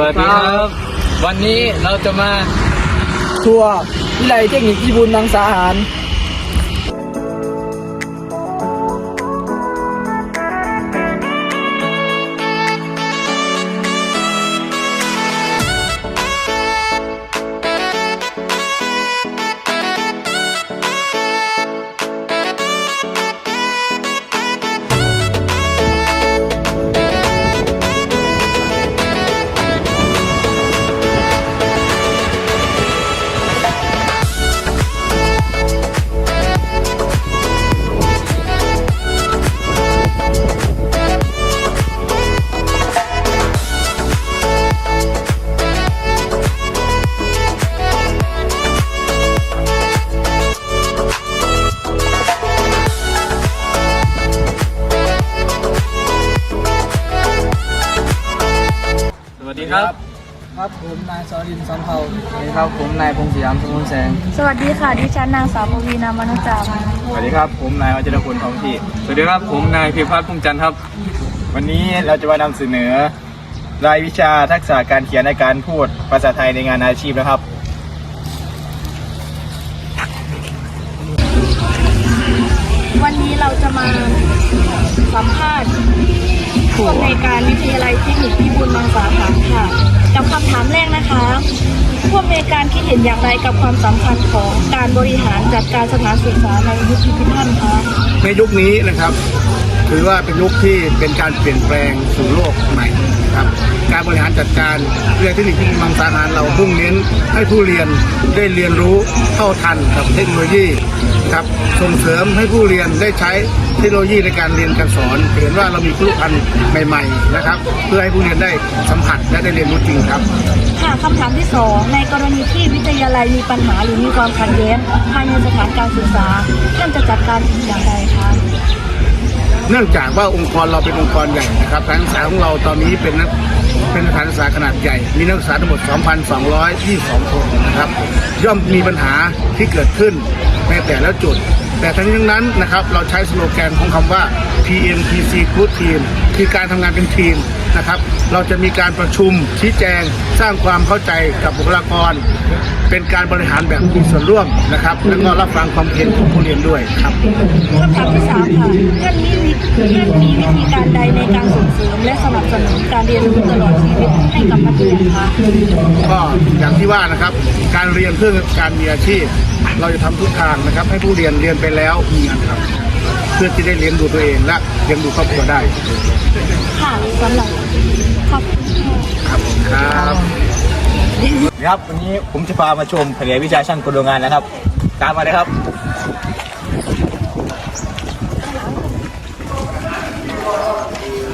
วัสดีครับ วันนี้เราจะมาทัวร์วิไลเทคนิคญี่ปุ่นนางสาหาร ครับผมนายสรินทร์สันเภาสวัสดีครับผมนายพงศยามสมุนแสง สวัสดีค่ะ ดิฉันนางสาวปวีนามนุจามสวัสดีครับผมนายวัชรพลทองที่สวัสดีครับผมนายพิพัฒน์พุ่งจันทร์ครับ วันนี้เราจะมานำเสนอ รายวิชาทักษะการเขียนในการพูดภาษาไทยในงานอาชีพนะครับวันนี้เราจะมาสัมภาษณ์ ผู้อำนวยการวิทยาลัยเทคนิคพิบูลมังสาหารค่ะกับคำถามแรกนะคะผู้อำนวยการคิดเห็นอย่างไรกับความสำคัญของการบริหารจัดการสถานศึกษาในยุคดิจิทัลคะในยุคนี้นะครับถือว่าเป็นยุคที่เป็นการเปลี่ยนแปลงสู่โลกใหม่นะครับการบริหารจัดการเรื่องเทคนิคที่มังสาหารเรามุ่งเน้นให้ผู้เรียนได้เรียนรู้เท่าทันกับเทคโนโลยี ครับส่งเสริมให้ผู้เรียนได้ใช้เทคโนโลยีในการเรียนการสอน เห็นว่าเรามีครุพันธ์ใหม่ๆนะครับ เพื่อให้ผู้เรียนได้สัมผัสและได้เรียนรู้จริงครับค่ะคำถามที่สองในกรณีที่วิทยาลัยมีปัญหาหรือมีความขัดแย้งภายในสถานการศึกษาท่านจะจัดการอย่างไรคะเนื่องจากว่าองค์กรเราเป็นองค์กรใหญ่นะครับสถานศึกษาของเราตอนนี้เป็นนักเป็นสถานศึกษาขนาดใหญ่ มีนักศึกษาทั้งหมด 2,222 คนนะครับ ย่อมมีปัญหาที่เกิดขึ้น ในแต่ละจุด แต่ทั้งนี้ทั้งนั้นนะครับเราใช้สโลแกนของคำว่า PMTC Good Team คือการทำงานเป็นทีมนะครับ เราจะมีการประชุมชี้แจงสร้างความเข้าใจกับบุคลากร เป็นการบริหารแบบมีส่วนร่วมนะครับแล้วก็รับฟังความเห็นของผู้เรียนด้วยครับคำถามที่สามค่ะท่านมีวิท่านมีวิธีการใดในการส่งเสริมและสนับสนุนการเรียนรู้ตลอดชีวิตให้กับนักเรียนคะก็อย่างที่ว่านะครับ การเรียนเพื่อการมีอาชีพ เราจะทำทุกทางนะครับ ให้ผู้เรียนเรียนไปแล้วมีงานทำ เพื่อที่ได้เลี้ยงดูตัวเองและเลี้ยงดูครอบครัวได้ ค่ะสำหรับขอบคุณค่ะครับครับวันนี้ผมจะพามาชมแผนกวิชาช่างกลโรงงานนะครับ ตามมาเลยครับ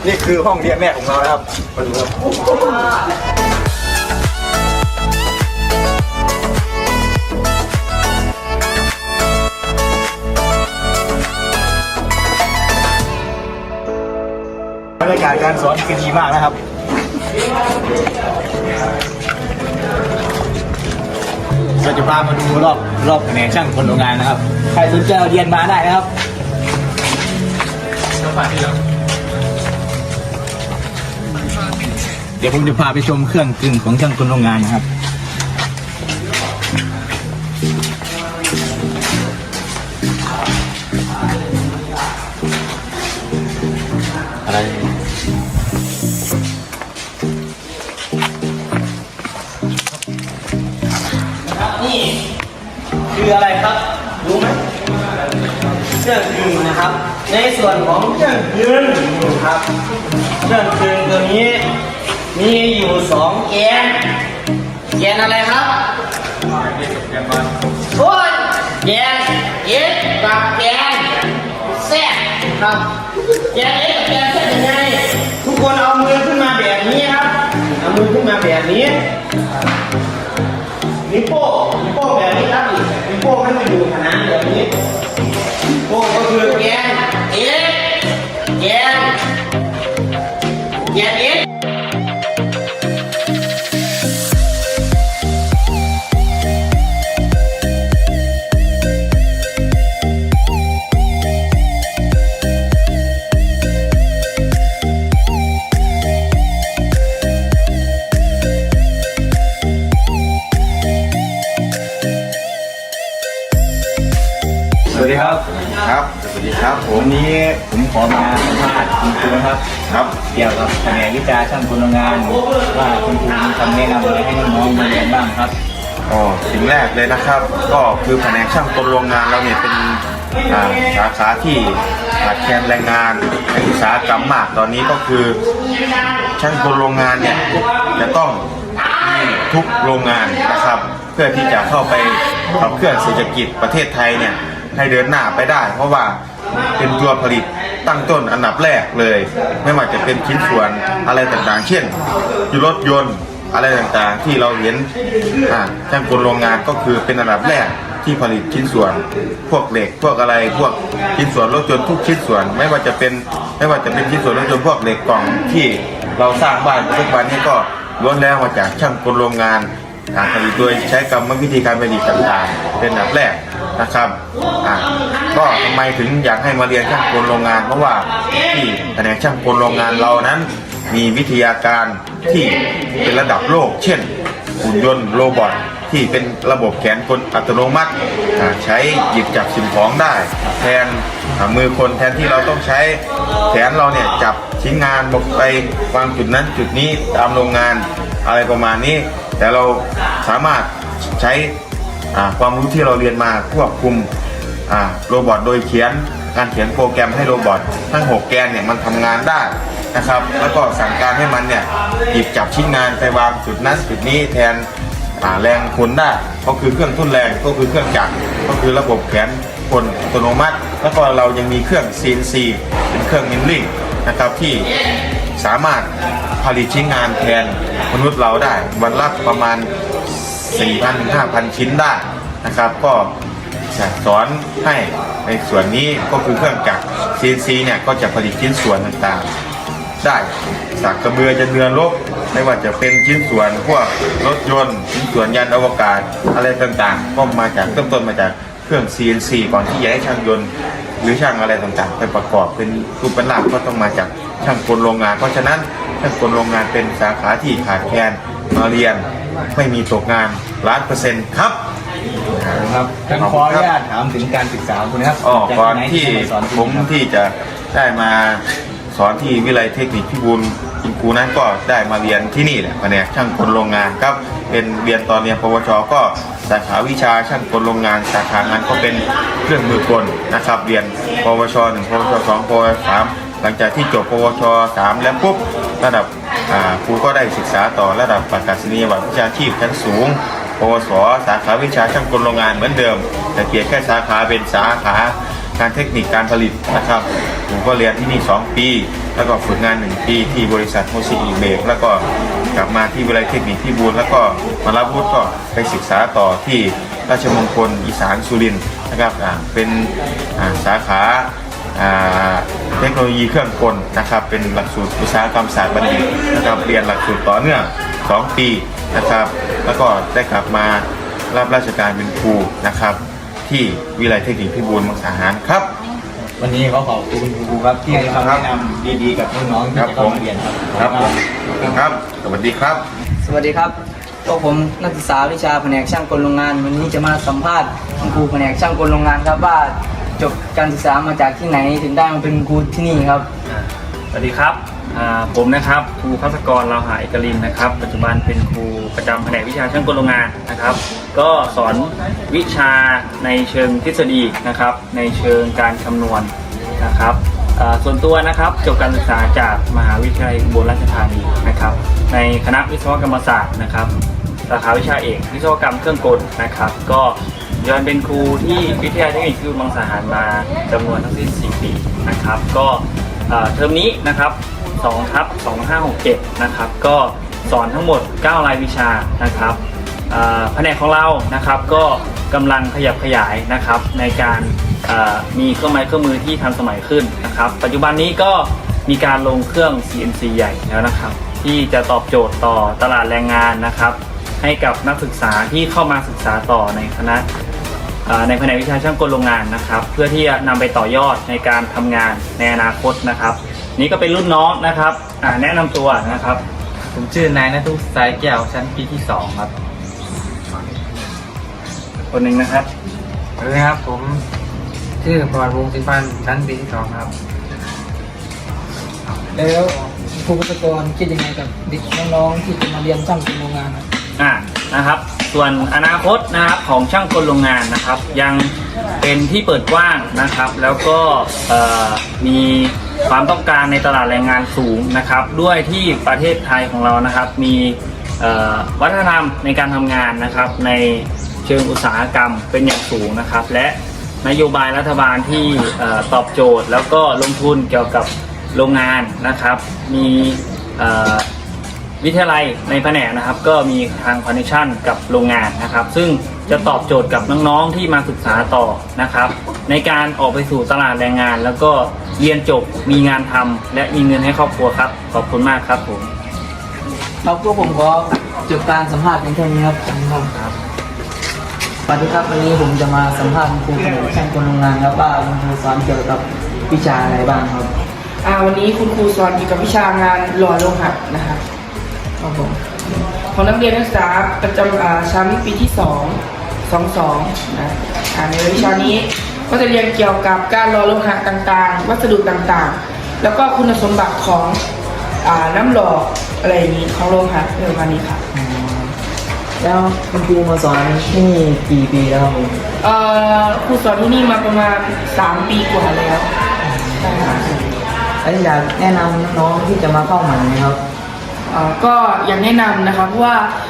นี่คือห้องเรียนแรกของเรานะครับมาดูครับ บรรยากาศการสอนคือดีมากนะครับ เราจะพามาดูรอบรอบแผนกช่างคนโรงงานนะครับ ใครสนใจเรียนมาได้นะครับเดี๋ยวผมจะพาไปชมเครื่องกลึงของช่างคนโรงงานนะครับ คืออะไรครับ รู้ไหมเครื่องกึ่งนะครับ ในส่วนของเครื่องกึ่งครับเครื่องกึ่งตัวนี้มีอยู่สองแกนแกนอะไรครับโอ้ยแกนเอสกับแกนแซดครับแกนเอสกับแกนแซดยังไงทุกคนเอามือขึ้นมาแบบนี้ครับเอามือขึ้นมาแบบนี้นิ้วโป้งนิ้วโป้งแบบนี้ครับ พวโป้งให้มันอยู่ขนานแบบนี้โป้งก็คือแกนเอ๊แกนแกนเอนี้ ให้น้องมาเรียนบ้างครับ อ๋อสิ่งแรกเลยนะครับ ก็คือแผนกช่างกลโรงงานเราเนี่ยเป็นอ่าสาขาที่ขาดแคลนแรงงานในอุตสาหกรรมมากตอนนี้ก็คือช่างกลโรงงานเนี่ยจะต้องมีทุกโรงงานนะครับ เพื่อที่จะเข้าไปขับเคลื่อนเศรษฐกิจประเทศไทยเนี่ยให้เดินหน้าไปได้ เพราะว่าเป็นตัวผลิตตั้งต้นอันดับแรกเลย ไม่ว่าจะเป็นชิ้นส่วนอะไรต่างๆ เช่นรถยนต์ อะไรต่างๆ ที่เราเห็นอ่าช่างกลโรงงานก็คือเป็นอันดับแรกที่ผลิตชิ้นส่วน พวกเหล็กพวกอะไรพวกชิ้นส่วนรถยนต์ทุกชิ้นส่วน ไม่ว่าจะเป็นไม่ว่าจะเป็นชิ้นส่วนรถยนต์พวกเหล็กกล่องที่เราสร้างบ้านทุกวันนี้ก็ล้วนแล้วมาจากช่างกลโรงงานผลิตโดยใช้กรรมวิธีการผลิตต่างๆ เป็นอันดับแรกนะครับก็ทำไมถึงอยากให้มาเรียนช่างกลโรงงาน เพราะว่าที่แผนกช่างกลโรงงานเรานั้น มีวิทยาการที่เป็นระดับโลก เช่นหุ่นยนต์โรบอทที่เป็นระบบแขนกลอัตโนมัติใช้หยิบจับสิ่งของได้ แทนมือคนแทนที่เราต้องใช้แขนเราเนี่ยจับชิ้นงานบอกไปวางจุดนั้นจุดนี้ตามโรงงานอะไรประมาณนี้ แต่เราสามารถใช้ความรู้ที่เราเรียนมาควบคุมโรบอทโดยเขียนการเขียนโปรแกรมให้โรบอททั้ง 6 แกนเนี่ยมันทำงานได้ นะครับ แล้วก็สั่งการให้มันเนี่ยหยิบจับชิ้นงานไปวางจุดนั้นจุดนี้แทนแรงคนได้ก็คือเครื่องทุ่นแรงก็คือเครื่องจักรก็คือระบบแขนคนอัตโนมัติ แล้วก็เรายังมีเครื่อง CNC เป็นเครื่องมิลลิ่งนะครับที่สามารถผลิตชิ้นงานแทนมนุษย์เราได้ วันละประมาณ 4,000ถึง5,000 ชิ้นได้นะครับ ก็จะสอนให้ในส่วนนี้ก็คือเครื่องจักร CNC เนี่ยก็จะผลิตชิ้นส่วนต่างๆ ได้จากกระเบือจะเนือนลบไม่ว่าจะเป็นชิ้นส่วนพวกรถยนต์ชิ้นส่วนยานอวกาศอะไรต่างๆ ก็มาจากเริ่มต้นมาจากเครื่อง CNC ก่อนที่จะให้ช่างยนต์ หรือช่างอะไรต่างๆ ไปประกอบเป็นรูปเป็นร่างก็ต้องมาจากช่างกลโรงงาน เพราะฉะนั้นช่างกลโรงงานเป็นสาขาที่ขาดแคลนมาเรียนไม่มีตกงานล้านเปอร์เซ็นต์ครับครับผมขออนุญาตถามถึงการศึกษาของคุณนะครับอ๋อจากก่อนไหที่มาสอนผมที่นี่ครับที่จะได้มา สอนที่วิทยาลัยเทคนิคพิบูลคุณครูนั้นก็ได้มาเรียนที่นี่แหละแผนกช่างกลโรงงานครับ เป็นเรียนตอนเรียนปวช ก็สาขาวิชาช่างกลโรงงาน สาขางานก็เป็นเครื่องมือกลนะครับ เรียนปวชหนึ่งปวชสองปวชสามหลังจากที่จบปวชสามแล้วปุ๊บระดับครูก็ได้ศึกษาต่อระดับประกาศนียบัตรวิชาชีพชั้นสูงปวส สาขาวิชาช่างกลโรงงานเหมือนเดิม แต่เปลี่ยนแค่สาขาเป็นสาขา การเทคนิคการผลิตนะครับผมก็เรียนที่นี่ 2 ปี แล้วก็ฝึกงาน 1 ปีที่บริษัทโมซิอีเบกแล้วก็กลับมาที่วิทยาลัยเทคนิคที่บูรแล้วก็มารับวุฒิก็ไปศึกษาต่อที่ราชมงคลอีสานสุรินทร์นะครับอ่าเป็นสาขาอ่าเทคโนโลยีเครื่องกลนะครับเป็นหลักสูตรอุตสาหกรรมศาสตร์บัณฑิตนะครับเรียนหลักสูตรต่อเนื่อง 2 ปีนะครับ แล้วก็ได้กลับมารับราชการเป็นครูนะครับ ที่วิทยาลัยเทคนิคพิบูลมังสาหารครับ วันนี้ก็ขอบคุณคุณครูครับที่ให้คำแนะนำดีๆกับน้องๆที่ครับจะผเข้ามมาเรียนครับครับผมครับ สวัสดีครับ สวัสดีครับก็ผมนักศึกษาวิชาแผนกช่างกลโรงงาน วันนี้จะมาสัมภาษณ์คุณครูแผนกช่างกลโรงงานครับว่าจบการศึกษามาจากที่ไหนถึงได้มาเป็นครูที่นี่ครับ สวัสดีครับอ่า ผมนะครับครูพัศกรลาวหาเอกลินนะครับ ปัจจุบันเป็นครูประจำแผนกวิชาช่างกลโรงงานนะครับ ก็สอนวิชาในเชิงทฤษฎีนะครับ ในเชิงการคำนวณนะครับส่วนตัวนะครับจบการศึกษาจากมหาวิทยาลัยอุบลราชธานีนะครับ ในคณะวิศวกรรมศาสตร์นะครับสาขาวิชาเอกวิศวกรรมเครื่องกลนะครับ ก็ย้อนเป็นครูที่วิทยาลัยเทคนิคพิบูลมังสาหารมาจำนวนทั้งสิ้น4ปีนะครับ ก็เทอมนี้นะครับ 2ทับ2567 นะครับ ก็สอนทั้งหมด 9 รายวิชานะครับแผนกของเรานะครับก็กำลังขยับขยายนะครับในการมีเครื่องไม้เครื่องมือที่ทันสมัยขึ้นนะครับ ปัจจุบันนี้ก็มีการลงเครื่อง CNC ใหญ่แล้วนะครับ ที่จะตอบโจทย์ต่อตลาดแรงงานนะครับ ให้กับนักศึกษาที่เข้ามาศึกษาต่อในคณะในแผนกวิชาช่างกลโรงงานนะครับ เพื่อที่จะนำไปต่อยอดในการทำงานในอนาคตนะครับ นี่ก็เป็นรุ่นน้องนะครับอ่าแนะนำตัวนะครับ ผมชื่อนายนทุกสายแก้วชั้นปีที่สองครับคนหนึ่งนะครับ สวัสดีครับผมชื่อพรวงศ์สิพันธ์ชั้นปีที่สองครับ แล้วครูพัฒกรคิดยังไงกับเด็กน้องๆที่จะมาเรียนช่างเป็นโรงงานครับ อ่านะครับ ส่วนอนาคตนะครับของช่างกลโรงงานนะครับ ยังเป็นที่เปิดกว้างนะครับ แล้วก็เอ่อมี ความต้องการในตลาดแรงงานสูงนะครับ ด้วยที่ประเทศไทยของเรานะครับ มีวัฒนธรรมในการทำงานนะครับ ในเชิงอุตสาหกรรมเป็นอย่างสูงนะครับ และนโยบายรัฐบาลที่ตอบโจทย์ แล้วก็ลงทุนเกี่ยวกับโรงงานนะครับ มีวิทยาลัยในแผนกนะครับ ก็มีทางคอนเนคชั่นกับโรงงานนะครับ ซึ่งจะตอบโจทย์กับน้องๆที่มาศึกษาต่อนะครับ ในการออกไปสู่ตลาดแรงงานแล้วก็ เรียนจบมีงานทำและมีเงินให้ครอบครัวครับ ขอบคุณมากครับผมครับพวกผมขอจบการสัมภาษณ์เพียงแค่นี้ครับขอบคุณครับสวัสดีครับวันนี้ผมจะมาสัมภาษณ์คุณครูแผนกช่างกลโรงงานครับว่าคุณครูสอนเกี่ยวกับวิชาอะไรบ้างครับอ่าวันนี้คุณครูสอนเกี่ยวกับวิชางานหล่อโลหะนะครับครับผมของนักเรียนนักศึกษาประจำอ่าชั้นปีที่สองสองสองนะอ่าในวิชานี้ ก็จะเรียนเกี่ยวกับการหล่อโลหะต่างๆ วัสดุต่างๆ แล้วก็คุณสมบัติของอ่าน้ำหล่ออะไรอย่างนี้ของโลหะในประมาณนี้ค่ะอืมแล้วคุณครูมาสอนที่นี่กี่ปีแล้วครับผมเอ่อครูสอนที่นี่มาประมาณ 3 ปีกว่าแล้วใช่ค่ะแล้วอยากแนะนำน้องๆที่จะมาเข้าใหม่ไหมครับ เอ่อก็อยากแนะนำนะคะเพราะว่าเอ่อ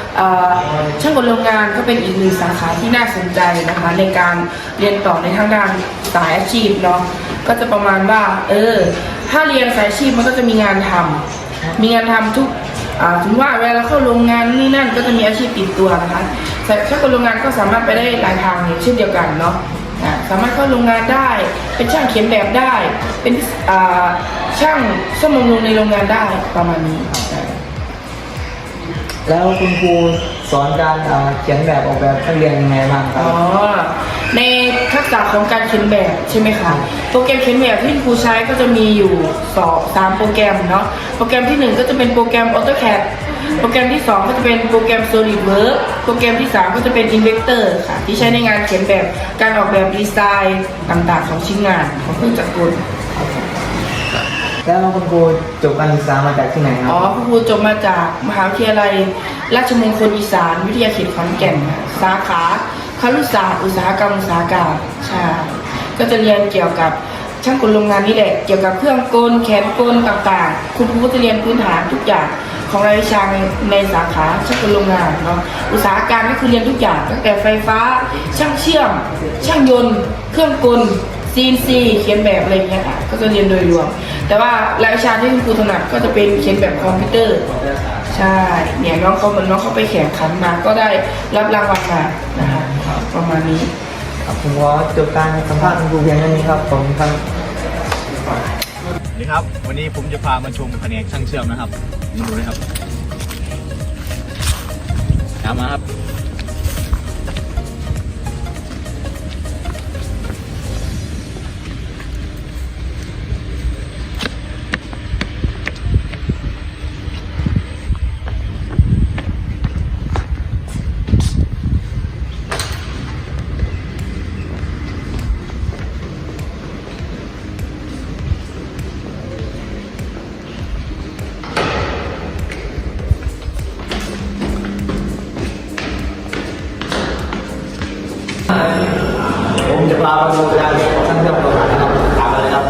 ช่างกลโรงงานก็เป็นอีกหนึ่งสาขาที่น่าสนใจนะคะ ในการเรียนต่อในทางด้านสายอาชีพเนาะก็จะประมาณว่า เออ ถ้าเรียนสายอาชีพมันก็จะมีงานทำมีงานทำทุกอ่าถึงว่าเวลาเราเข้าโรงงานนี่นั่นก็จะมีอาชีพติดตัวนะคะแต่ช่างกลโรงงานก็สามารถไปได้หลายทางเช่นเดียวกันเนาะสามารถเข้าโรงงานได้ เป็นช่างเขียนแบบได้ เป็นอ่าช่างซ่อมบำรุงในโรงงานได้ประมาณนี้ แล้วคุณครูสอนการอ่าเขียนแบบออกแบบนักเรียนยังไงบ้างครัอ๋บ อ ในทักษะของการเขียนแบบใช่ไหมคะ โปรแกรมเขียนแบบที่ครูใช้ก็จะมีอยู่สองสามโปรแกรมเนาะ โปรแกรมที่หนึ่งก็จะเป็นโปรแกรม AutoCAD โปรแกรมที่สองก็จะเป็นโปรแกรม SolidWorks โปรแกรมที่สามก็จะเป็น Inventor ค่ะ ที่ใช้ในงานเขียนแบบ การออกแบบดีไซน์ต่างๆ ของชิ้นงานของเครื่องจักรกล แล้วคุณครูจบการศึกษามาจากที่ไหนครัอ๋อคุณครูจบมาจากมหาวิทยาลัย ราชมงคลอีสานวิทยาเขตขอนแก่นค่ะสาขาครุศาสตร์อุตสาหกรรมอุตสาหกรรมใช่ก็จะเรียนเกี่ยวกับช่างกลโรงงานนี่แหละ เกี่ยวกับเครื่องกลแขนกลต่างๆ คุณครูก็จะเรียนพื้นฐานทุกอย่างของรายวิชาในในสาขาช่างกลโรงงานเนาะอุตสาหการมก็คือเรียนทุกอย่างตั้งแต่ไฟฟ้า ช่างเชื่อม ช่างยนต์ เครื่องกล CNC เขียนแบบอะไรอย่างเงี้ยค่ะก็จะเรียนโดยรวม แต่ว่ารายวิชาที่คุณครูถนัดก็จะเป็นเขียนแบบคอมพิวเตอร์ใช่เนี่ยน้องเขาเหมือนน้องเขาไปแข่งขันมาก็ได้รับรางวัลมานะคะประมาณนี้ครับผมขอจบการสัมภาษณ์คุณครูเพียงเท่านี้ครับขอบคุณครับสวัสดีครับ วันนี้ผมจะพามาชมแผนกช่างเชื่อมนะครับมาดูนะครับตามมาครับ มจะพามาดูการช่างเชื่อมโลหนะครับตามมาเลยครับ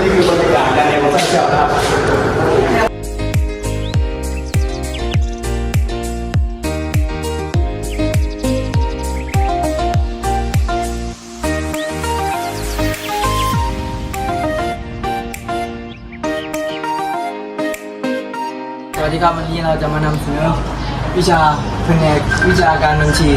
นี่คือบรรยากาศการเรียนของช่างเชื่อมครับสวัสดีครับวันนี้เราจะมานำเสนอ วิชาแผนกวิชาการบัญชี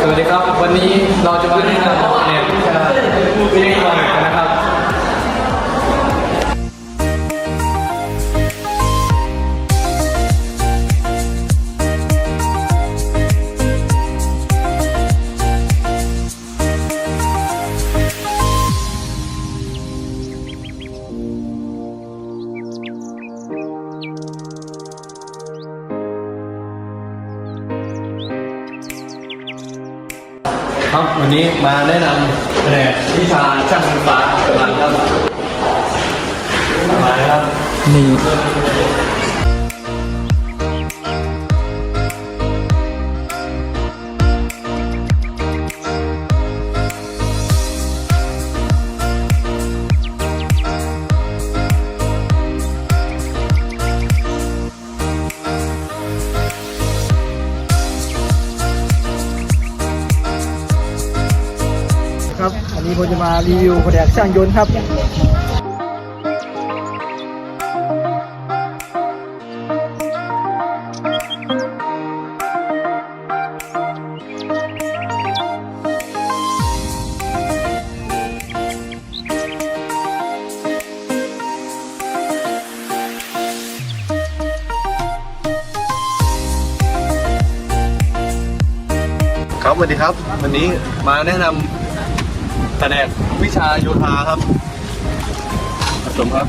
สวัสดีครับ วันนี้เราจะมาแนะน นี่ครับ อันนี้ผมจะมารีวิวแผนกช่างยนต์ครับ วันนี้มาแนะนำแผนกวิชาโยธาครับผสมครับ